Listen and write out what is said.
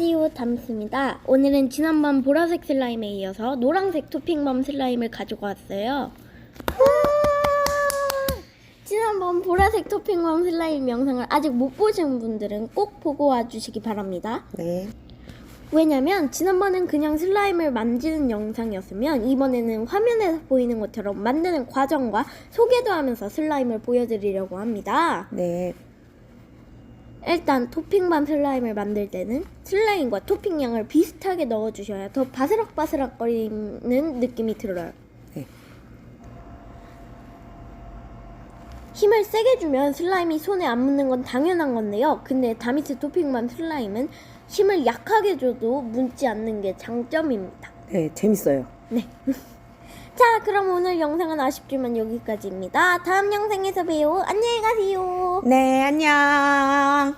안녕하세요 담스입니다. 오늘은 지난번 보라색 슬라임에 이어서 노란색 토핑범 슬라임을 가지고 왔어요. 지난번 보라색 토핑범 슬라임 영상을 아직 못 보신 분들은 꼭 보고 와주시기 바랍니다. 네. 왜냐면 지난번엔 그냥 슬라임을 만지는 영상이었으면 이번에는 화면에서 보이는 것처럼 만드는 과정과 소개도 하면서 슬라임을 보여드리려고 합니다. 네. 일단 토핑반 슬라임을 만들 때는 슬라임과 토핑 양을 비슷하게 넣어주셔야 더 바스락바스락거리는 느낌이 들어요. 네. 힘을 세게 주면 슬라임이 손에 안 묻는 건 당연한 건데요. 근데 다미트 토핑반 슬라임은 힘을 약하게 줘도 묻지 않는 게 장점입니다. 네, 재밌어요. 네. 자, 그럼 오늘 영상은 아쉽지만 여기까지입니다. 다음 영상에서 봬요. 안녕히 가세요. 네, 안녕. 끝.